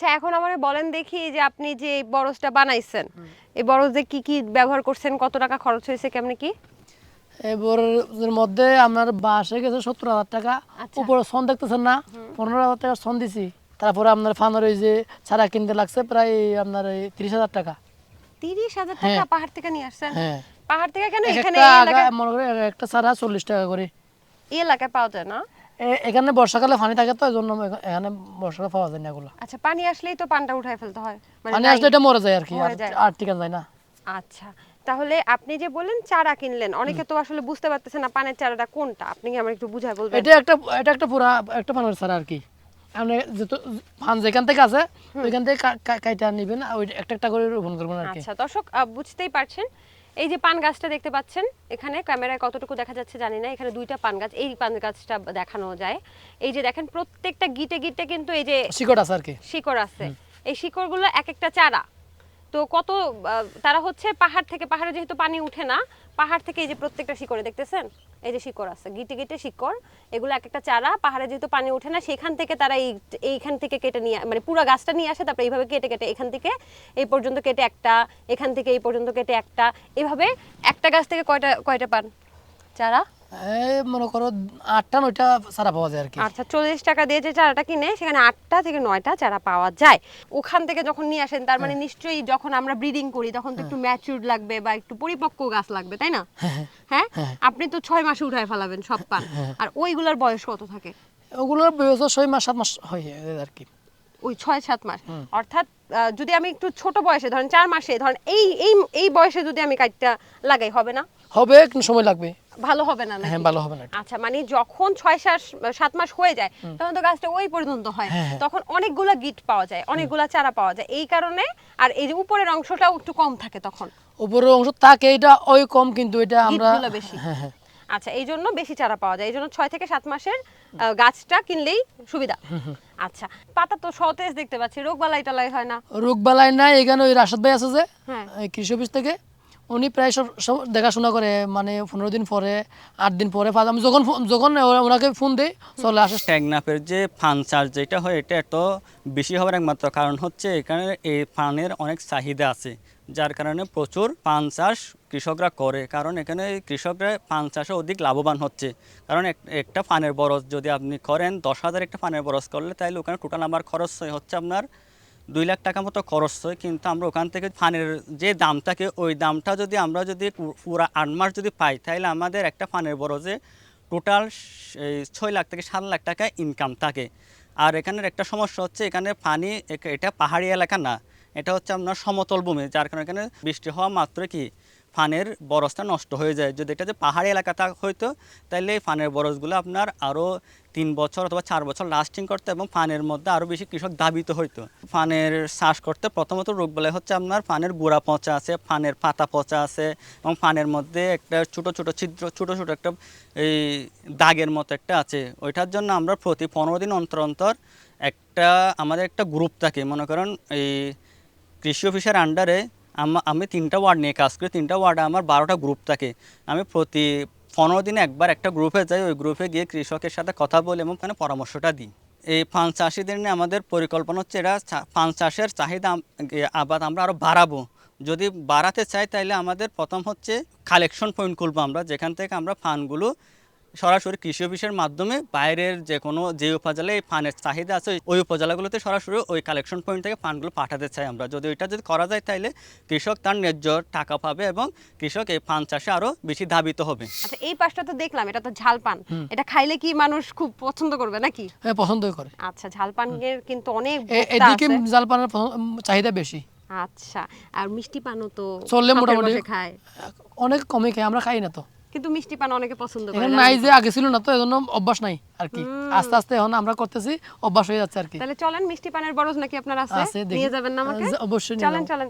আচ্ছা এখন আমাকে বলেন দেখি যে আপনি যে বরজটা বানাইছেন এই বরজে কি কি ব্যবহার করছেন কত টাকা খরচ হয়েছে কেমনে কি? মধ্যে আপনার বাসে গেছে সত্তর হাজার টাকা আচ্ছা। উপরে সন দেখতেছেন না? পনেরো হাজার টাকা সন দিছি তারপরে আপনার ফানের ওই যে ছাড়া কিনতে লাগছে প্রায় আপনার এই তিরিশ হাজার টাকা। তিরিশ হাজার টাকা হ্যাঁ। পাহাড় থেকে নিয়ে আসছেন? হ্যাঁ। পাহাড় থেকে কেন এখানে মনে করি একটা ছাড়া চল্লিশ টাকা করে। এই এলাকায় পাওয়া যায় না? এখানে বর্ষাকালে পানি থাকে তো এই জন্য এখা- এখানে বর্ষাকালে পাওয়া যায় না এগুলো। আচ্ছা পানি আসলেই তো পানটা উঠায় ফেলতে হয়। মানে পানি আসলে এটা মরে যায় আর কি আর-। টিকান যায় না। আচ্ছা তাহলে আপনি যে বললেন চারা কিনলেন অনেকে তো আসলে বুঝতে পারতেছেন না পানের চারাটা কোনটা। আপনি কি আমার একটু বুঝায় বলবেন? এটা একটা এটা একটা পুরা একটা ফানের ছাড়া আর কি। আপনি যেহেতু ফান যেখান থেকে আছে ওইখান থেকে কাইটা নিবেন আর ওই একটা একটা করে রোপণ করবেন আর কি। আচ্ছা দর্শক বুঝতেই পারছেন। এই যে পান গাছটা দেখতে পাচ্ছেন এখানে ক্যামেরায় কতটুকু দেখা যাচ্ছে জানি না এখানে দুইটা পান গাছ এই পান গাছটা দেখানো যায়। এই যে দেখেন প্রত্যেকটা গিটে গিটে কিন্তু এই যে শিকড় আছে আর কি। শিকড় আছে। এই শিকড়গুলো এক একটা চারা। তো কত তারা হচ্ছে পাহাড় থেকে পাহাড়ে যেহেতু পানি উঠে না পাহাড় থেকে এই যে প্রত্যেকটা শিকড়ে দেখতেছেন? এই যে শিকড় আছে, গিটে গিটে শিকড়, এগুলো এক একটা চারা, পাহাড়ে যেহেতু পানি ওঠে না, সেখান থেকে তারা এই, এইখান থেকে কেটে নিয়ে মানে পুরো গাছটা নিয়ে আসে, তারপরে এইভাবে কেটে কেটে এখান থেকে, এই পর্যন্ত কেটে একটা, এখান থেকে এই পর্যন্ত কেটে একটা, এভাবে একটা গাছ থেকে কয়টা কয়টা পান চারা? এই মনে করো আটটা নয়টা ছাড়া পাওয়া যায় আর কি। আচ্ছা চল্লিশ টাকা দিয়ে যে চারাটা কিনে সেখানে আটটা থেকে নয়টা চারা পাওয়া যায়। ওখান থেকে যখন নিয়ে আসেন তার মানে নিশ্চয়ই যখন আমরা ব্রিডিং করি তখন তো একটু ম্যাচিউর লাগবে বা একটু পরিপক্ক গাছ লাগবে তাই না? হ্যাঁ আপনি তো ছয় মাসে উঠায় ফেলাবেন সব পান। আর ওইগুলোর বয়স কত থাকে? ওগুলোর বয়স ছয় মাস সাত মাস হয় আর কি। ওই ছয় সাত মাস। অর্থাৎ যদি আমি একটু ছোট বয়সে ধরেন চার মাসে ধরেন এই এই এই বয়সে যদি আমি কাজটা লাগাই হবে না? হবে সময় লাগবে। ভালো হবে না হ্যাঁ ভালো হবে না। আচ্ছা মানে যখন ছয় সাত সাত মাস হয়ে যায় তখন তো গাছটা ওই পর্যন্ত হয়। হ্যাঁ, হ্যাঁ। তখন অনেকগুলা গিট পাওয়া যায় অনেকগুলা চারা পাওয়া যায়। এই কারণে আর এই যে উপরের অংশটাও একটু কম থাকে তখন। উপরের অংশ থাকে এটা ওই কম কিন্তু এটা আমরা গিটগুলো বেশি। হ্যাঁ হ্যাঁ। আচ্ছা এই জন্য বেশি চারা পাওয়া যায়। এই জন্য ছয় থেকে সাত মাসের গাছটা কিনলেই সুবিধা। আচ্ছা পাতা তো সতেজ দেখতে পাচ্ছি রোগ বালাই টালাই হয় না? রোগ বালাই নাই এখানে ওই রাশাদ ভাই আছে যে হ্যাঁ। কৃষি অফিস থেকে। উনি প্রায় সব সব দেখাশোনা করে মানে পনেরো দিন পরে, আট দিন পরে আমি যখন যখন ওনাকে ফোন দিই, চলে আসে। ট্যাগনাপের যে ফান চার্জ যেটা হয়, এটা এত বেশি হওয়ার একমাত্র কারণ হচ্ছে এখানে এই ফানের অনেক চাহিদা আছে, যার কারণে প্রচুর পান চাষ কৃষকরা করে। কারণ এখানে কৃষকরা পান চাষে অধিক লাভবান হচ্ছে। কারণ এক- একটা ফানের বরজ যদি আপনি করেন, দশ হাজার একটা ফানের বরজ করলে তাহলে ওখানে টোটাল আমার খরচ হচ্ছে আপনার দুই লাখ টাকা মতো খরচ হয়, কিন্তু আমরা ওখান থেকে ফানের যে দাম থাকে, ওই দামটা যদি আমরা যদি পুরো আট মাস যদি পাই, তাহলে আমাদের একটা ফানের বড় যে টোটাল ছয় লাখ থেকে সাত লাখ টাকা ইনকাম থাকে। আর এখানের একটা সমস্যা হচ্ছে, এখানে পানি এটা পাহাড়ি এলাকা না, এটা হচ্ছে আপনার সমতল ভূমি, যার কারণে এখানে বৃষ্টি হওয়া মাত্র কি ফানের বরজটা নষ্ট হয়ে যায়। যদি এটা যে পাহাড়ি এলাকা থাক হইতো তাহলে এই ফানের বরজগুলো আপনার আরও তিন বছর অথবা চার বছর লাস্টিং করতে এবং ফানের মধ্যে আরও বেশি কৃষক দাবিত হইতো। ফানের চাষ করতে প্রথমত রোগ বলে হচ্ছে আপনার ফানের গুঁড়া পচা আছে, ফানের পাতা পচা আছে এবং ফানের মধ্যে একটা ছোট ছোট ছিদ্র, ছোট ছোট একটা এই দাগের মতো একটা আছে। ওইটার জন্য আমরা প্রতি পনেরো দিন অন্তর অন্তর একটা, আমাদের একটা গ্রুপ থাকে। মনে করেন এই কৃষি অফিসের আন্ডারে আমি তিনটা ওয়ার্ড নিয়ে কাজ করি। তিনটা ওয়ার্ডে আমার বারোটা গ্রুপ থাকে। আমি প্রতি পনেরো দিনে একবার একটা গ্রুপে যাই, ওই গ্রুপে গিয়ে কৃষকের সাথে কথা বলি এবং ওখানে পরামর্শটা দিই। এই ফান চাষিদের নিয়ে আমাদের পরিকল্পনা হচ্ছে চা- ফান চাষের চাহিদা আবাদ আমরা আরও বাড়াবো। যদি বাড়াতে চাই তাহলে আমাদের প্রথম হচ্ছে কালেকশন পয়েন্ট খুলবো আমরা, যেখান থেকে আমরা ফানগুলো সরাসরি কৃষি অফিসের মাধ্যমে বাইরের যে কোনো যে উপজেলায় এই ফানের চাহিদা আছে ওই উপজেলাগুলোতে সরাসরি ওই কালেকশন পয়েন্ট থেকে ফানগুলো পাঠাতে চাই আমরা। যদি ওইটা যদি করা যায় তাহলে কৃষক তার ন্যায্য টাকা পাবে এবং কৃষক এই ফান চাষে আরও বেশি ধাবিত হবে। আচ্ছা এই পাশটা তো দেখলাম এটা তো ঝাল পান। এটা খাইলে কি মানুষ খুব পছন্দ করবে নাকি? হ্যাঁ পছন্দ করে। আচ্ছা ঝাল পানের কিন্তু অনেক এদিকে পছন্দ- উম, চাহিদা বেশি। আচ্ছা আর মিষ্টি পানও তো চললে মোটামুটি খায়। অনেক কমে খাই আমরা খাই না তো। কিন্তু মিষ্টি পান অনেকে পছন্দ করে এখন নাই যে আগে ছিল না তো এজন্য অভ্যাস নাই আর কি। আস্তে আস্তে এখন আমরা করতেছি অভ্যাস হয়ে যাচ্ছে আর কি। তাহলে চলেন মিষ্টি পানের বরজ নাকি আপনার আছে। নিয়ে যাবেন না আমাকে? অবশ্যই চলেন চলেন।